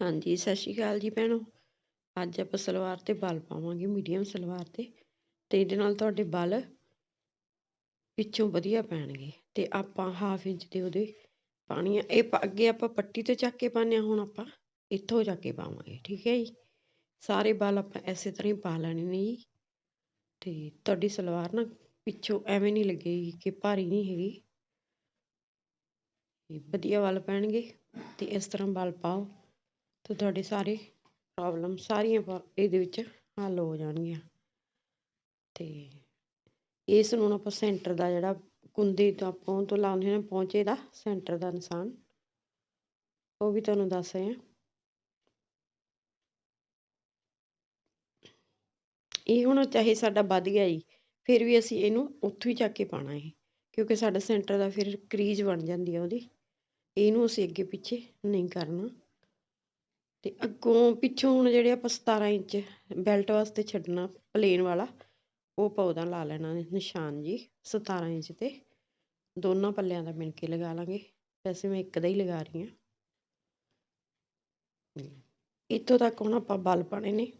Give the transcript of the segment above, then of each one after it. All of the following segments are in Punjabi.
ਹਾਂਜੀ, ਸਤਿ ਸ਼੍ਰੀ ਅਕਾਲ ਜੀ ਭੈਣੋ। ਅੱਜ ਆਪਾਂ ਸਲਵਾਰ ਤੇ ਬਲ ਪਾਵਾਂਗੇ, ਮੀਡੀਅਮ ਸਲਵਾਰ ਤੇ। ਤੇ ਇਹਦੇ ਨਾਲ ਤੁਹਾਡੇ ਬਲ ਪਿੱਛੋਂ ਵਧੀਆ ਪੈਣਗੇ। ਤੇ ਆਪਾਂ ਹਾਫ ਇੰਚ ਦੇ ਉਹਦੇ ਪਾਣੀ ਆ ਇਹ ਅੱਗੇ ਆਪਾਂ ਪੱਟੀ ਤੇ ਚੱਕ ਕੇ ਪਾਉਂਦੇ ਹਾਂ, ਹੁਣ ਆਪਾਂ ਇੱਥੋਂ ਜਾ ਕੇ ਪਾਵਾਂਗੇ, ਠੀਕ ਹੈ ਜੀ? ਸਾਰੇ ਬਲ ਆਪਾਂ ਐਸੇ ਤਰ੍ਹਾਂ ਹੀ ਪਾ ਲੈਣੇ ਨੇ ਜੀ। ਤੇ ਤੁਹਾਡੀ ਸਲਵਾਰ ਨਾ ਪਿੱਛੋਂ ਐਵੇਂ ਨਹੀਂ ਲੱਗੇਗੀ ਕਿ ਭਾਰੀ ਨਹੀਂ ਹੈਗੀ। ਵਧੀਆ ਵੱਲ ਪੈਣਗੇ। ਤੇ ਇਸ ਤਰ੍ਹਾਂ ਬਲ ਪਾਓ। ਤੇ ਤੁਹਾਡੇ ਸਾਰੇ ਪ੍ਰੋਬਲਮ ਸਾਰੀਆਂ ਇਹਦੇ ਵਿੱਚ ਹੱਲ ਹੋ ਜਾਣਗੀਆਂ। ਅਤੇ ਇਸ ਨੂੰ ਆਪਾਂ ਸੈਂਟਰ ਦਾ ਜਿਹੜਾ ਕੁੰਦੇ ਤੋਂ ਆਪਾਂ ਤੋਂ ਲਾਉਂਦੇ ਹਾਂ ਪਹੁੰਚੇ ਦਾ ਸੈਂਟਰ ਦਾ ਨਿਸ਼ਾਨ। ਉਹ ਵੀ ਤੁਹਾਨੂੰ ਦੱਸ ਰਹੇ ਹਾਂ। ਇਹ ਹੁਣ ਚਾਹੇ ਸਾਡਾ ਵੱਧ ਗਿਆ ਜੀ, ਫਿਰ ਵੀ ਅਸੀਂ ਇਹਨੂੰ ਉੱਥੋਂ ਹੀ ਚੱਕ ਕੇ ਪਾਣਾ ਹੈ ਕਿਉਂਕਿ ਸਾਡਾ ਸੈਂਟਰ ਦਾ ਫਿਰ ਕਰੀਜ਼ ਬਣ ਜਾਂਦੀ ਹੈ ਉਹਦੀ। ਇਹਨੂੰ ਅਸੀਂ ਅੱਗੇ ਪਿੱਛੇ ਨਹੀਂ ਕਰਨਾ। ਅਤੇ ਅੱਗੋਂ ਪਿੱਛੋਂ ਹੁਣ ਜਿਹੜੇ ਆਪਾਂ 17 ਇੰਚ ਬੈਲਟ ਵਾਸਤੇ ਛੱਡਣਾ ਪਲੇਨ ਵਾਲਾ, ਉਹ ਪੌਦਾ ਲਾ ਲੈਣਾ ਨਿਸ਼ਾਨ ਜੀ 17 ਇੰਚ ਤੇ। ਦੋਨਾਂ ਪੱਲਿਆਂ ਦਾ ਮਿਣ ਕੇ ਲਗਾ ਲਾਂਗੇ। ਵੈਸੇ ਮੈਂ ਇੱਕ ਦਾ ਹੀ ਲਗਾ ਰਹੀ ਹਾਂ। ਇੱਥੋਂ ਤੱਕ ਹੁਣ ਆਪਾਂ ਬਲ ਪਾਣੇ ਨੇ।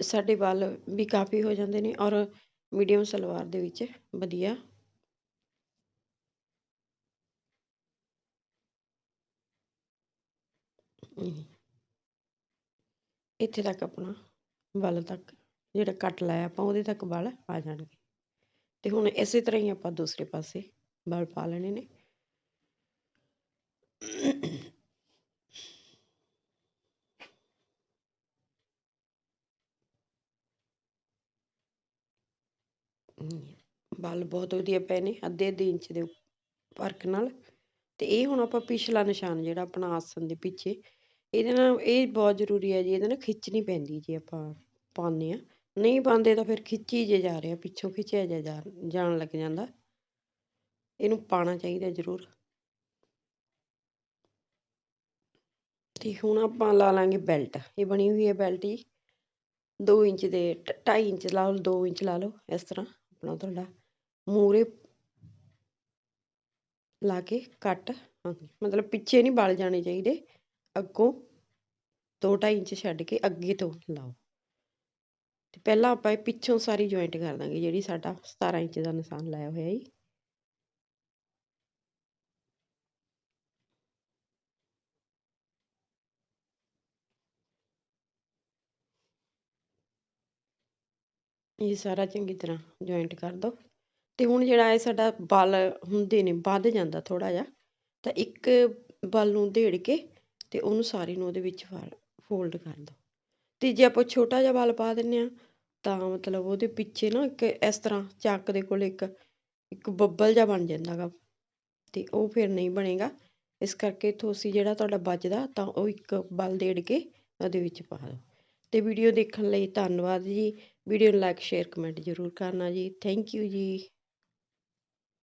ਸਾਡੇ ਬਲ ਵੀ ਕਾਫੀ ਹੋ ਜਾਂਦੇ ਨੇ ਔਰ ਮੀਡੀਅਮ ਸਲਵਾਰ ਦੇ ਵਿੱਚ ਵਧੀਆ। ਇੱਥੇ ਤੱਕ ਆਪਣਾ ਬਲ ਤੱਕ, ਜਿਹੜਾ ਕੱਟ ਲਾਇਆ ਆਪਾਂ, ਉਹਦੇ ਤੱਕ ਬਲ ਆ ਜਾਣਗੇ। ਤੇ ਹੁਣ ਇਸੇ ਤਰ੍ਹਾਂ ਹੀ ਆਪਾਂ ਦੂਸਰੇ ਪਾਸੇ ਬਲ ਪਾ ਲੈਣੇ ਨੇ। ਬਲ ਬਹੁਤ ਵਧੀਆ ਪਏ ਨੇ, ਅੱਧੇ ਅੱਧੇ ਇੰਚ ਦੇ ਫ਼ਰਕ ਨਾਲ। ਤੇ ਇਹ ਹੁਣ ਆਪਾਂ ਪਿਛਲਾ ਨਿਸ਼ਾਨ ਜਿਹੜਾ ਆਪਣਾ ਆਸਣ ਦੇ ਪਿੱਛੇ ਇਹਦੇ ਨਾਲ ਇਹ ਬਹੁਤ ਜ਼ਰੂਰੀ ਹੈ ਜੀ, ਇਹਦੇ ਨਾਲ ਖਿੱਚਣੀ ਪੈਂਦੀ ਜੇ ਆਪਾਂ ਪਾਉਂਦੇ ਹਾਂ। ਨਹੀਂ ਪਾਉਂਦੇ ਤਾਂ ਫਿਰ ਖਿੱਚੀ ਜੇ ਜਾ ਰਿਹਾ, ਪਿੱਛੋਂ ਖਿੱਚਿਆ ਜਾ, ਜਾਣ ਲੱਗ ਜਾਂਦਾ। ਇਹਨੂੰ ਪਾਉਣਾ ਚਾਹੀਦਾ ਜ਼ਰੂਰ। ਤੇ ਹੁਣ ਆਪਾਂ ਲਾ ਲਾਂਗੇ ਬੈਲਟ, ਇਹ ਬਣੀ ਹੋਈ ਹੈ ਬੈਲਟ ਜੀ। 2 ਇੰਚ ਦੇ 2.5 ਇੰਚ ਲਾ ਲਓ 2 ਇੰਚ ਲਾ ਲਓ, ਇਸ ਤਰ੍ਹਾਂ ਆਪਣਾ ਤੁਹਾਡਾ ਮੂਰੇ ਲਾ ਕੇ ਕੱਟ ਮਤਲਬ ਪਿੱਛੇ ਨਹੀਂ ਬਲ ਜਾਣੇ ਚਾਹੀਦੇ। ਅੱਗੋਂ 2.5 ਇੰਚ ਛੱਡ ਕੇ ਅੱਗੇ ਤੋਂ ਲਾਓ। ਤੇ ਪਹਿਲਾਂ ਆਪਾਂ ਇਹ ਪਿੱਛੋਂ ਸਾਰੀ ਜੁਆਇੰਟ ਕਰ ਦਾਂਗੇ, ਜਿਹੜੀ ਸਾਡਾ 17 ਇੰਚ ਦਾ ਨਿਸ਼ਾਨ ਲਾਇਆ ਹੋਇਆ ਹੈ ਇਹ ਸਾਰਾ ਚੰਗੀ ਤਰ੍ਹਾਂ ਜੁਆਇੰਟ ਕਰ ਦੋ। ਤੇ ਹੁਣ ਜਿਹੜਾ ਇਹ ਸਾਡਾ ਬਲ ਹੁੰਦੇ ਨੇ, ਵੱਧ ਜਾਂਦਾ ਥੋੜਾ ਜਿਹਾ, ਤਾਂ ਇੱਕ ਬਲ ਨੂੰ ਢੇੜ ਕੇ ਅਤੇ ਉਹਨੂੰ ਸਾਰੀ ਨੂੰ ਉਹਦੇ ਵਿੱਚ ਫਾ ਫੋਲਡ ਕਰ ਦਿਉ ਅਤੇ ਜੇ ਆਪਾਂ ਛੋਟਾ ਜਿਹਾ ਬਲ ਪਾ ਦਿੰਦੇ ਹਾਂ, ਤਾਂ ਮਤਲਬ ਉਹਦੇ ਪਿੱਛੇ ਨਾ ਇੱਕ ਇਸ ਤਰ੍ਹਾਂ ਚੱਕ ਦੇ ਕੋਲ ਇੱਕ ਇੱਕ ਬੱਬਲ ਜਿਹਾ ਬਣ ਜਾਂਦਾ ਗਾ ਅਤੇ ਉਹ ਫਿਰ ਨਹੀਂ ਬਣੇਗਾ। ਇਸ ਕਰਕੇ ਤੁਸੀਂ ਜਿਹੜਾ ਤੁਹਾਡਾ ਬਚਦਾ, ਤਾਂ ਉਹ ਇੱਕ ਬਲ ਦੇੜ ਕੇ ਉਹਦੇ ਵਿੱਚ ਪਾ ਦਿਉ ਅਤੇ ਵੀਡੀਓ ਦੇਖਣ ਲਈ ਧੰਨਵਾਦ ਜੀ। ਵੀਡੀਓ ਨੂੰ ਲਾਈਕ ਸ਼ੇਅਰ ਕਮੈਂਟ ਜ਼ਰੂਰ ਕਰਨਾ ਜੀ। ਥੈਂਕ ਯੂ ਜੀ।